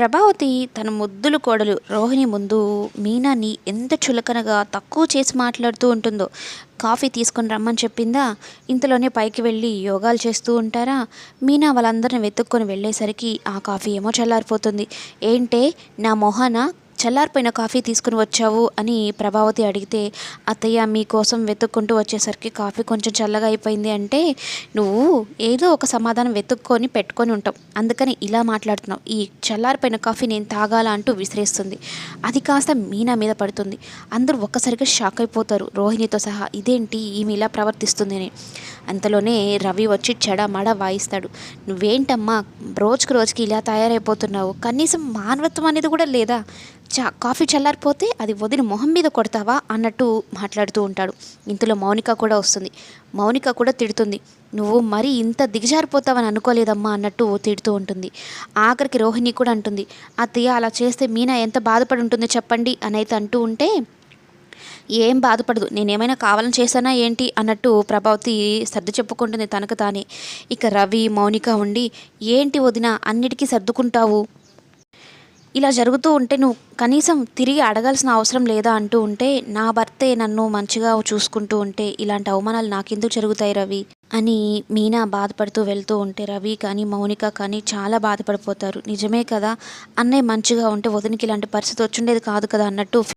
ప్రభావతి తన ముద్దులు కోడలు రోహిణి ముందు మీనాని ఎంత చులకనగా తక్కువ చేసి మాట్లాడుతూ ఉంటుందో. కాఫీ తీసుకొని రమ్మని చెప్పిందా? ఇంతలోనే పైకి వెళ్ళి యోగాలు చేస్తూ ఉంటారా? మీనా వాళ్ళందరిని వెతుక్కొని వెళ్ళేసరికి ఆ కాఫీ ఏమో చల్లారిపోతుంది. ఏంటే నా మొహాన చల్లారిపోయిన కాఫీ తీసుకుని వచ్చావు అని ప్రభావతి అడిగితే అత్తయ్య మీకోసం వెతుక్కుంటూ వచ్చేసరికి కాఫీ కొంచెం చల్లగా అయిపోయింది అంటే నువ్వు ఏదో ఒక సమాధానం వెతుక్కొని పెట్టుకొని ఉంటావు. అందుకని ఇలా మాట్లాడుతున్నావు. ఈ చల్లారిపోయిన కాఫీ నేను తాగాల అంటూ విసిరేస్తుంది. అది కాస్త మీనా మీద పడుతుంది. అందరూ ఒక్కసారిగా షాక్ అయిపోతారు. రోహిణితో సహా ఇదేంటి? ఈమె ఇలా ప్రవర్తిస్తుంది అని అంతలోనే రవి వచ్చి చెడ మడ వాయిస్తాడు. నువ్వేంటమ్మా రోజుకు రోజుకి ఇలా తయారైపోతున్నావు? కనీసం మానవత్వం అనేది కూడా లేదా? చా కాఫీ చల్లారిపోతే అది వదిలి మొహం మీద కొడతావా? అన్నట్టు మాట్లాడుతూ ఉంటాడు. ఇంతలో మౌనిక కూడా వస్తుంది. మౌనిక కూడా తిడుతుంది. నువ్వు మరీ ఇంత దిగజారిపోతావని అనుకోలేదమ్మా అన్నట్టు తిడుతూ ఉంటుంది. ఆఖరికి రోహిణి కూడా అంటుంది. అత్తయ్య అలా చేస్తే మీనా ఎంత బాధపడి ఉంటుందో చెప్పండి అని అయితే అంటూ ఉంటే ఏం బాధపడదు. నేనేమైనా కావాలని చేశానా ఏంటి అన్నట్టు ప్రభావతి సర్దు చెప్పుకుంటుంది తనకు తానే. ఇక రవి మౌనిక ఉండి ఏంటి వదిన అన్నిటికీ సర్దుకుంటావు? ఇలా జరుగుతూ ఉంటే నువ్వు కనీసం తిరిగి అడగాల్సిన అవసరం లేదా? అంటూ ఉంటే నా భర్తే నన్ను మంచిగా చూసుకుంటూ ఉంటే ఇలాంటి అవమానాలు నాకెందుకు జరుగుతాయి రవి? అని మీనా బాధపడుతూ వెళ్తూ ఉంటే రవి కానీ మౌనిక కానీ చాలా బాధపడిపోతారు. నిజమే కదా అన్నయ్య మంచిగా ఉంటే వదినికి ఇలాంటి పరిస్థితి వచ్చుండేది కాదు కదా అన్నట్టు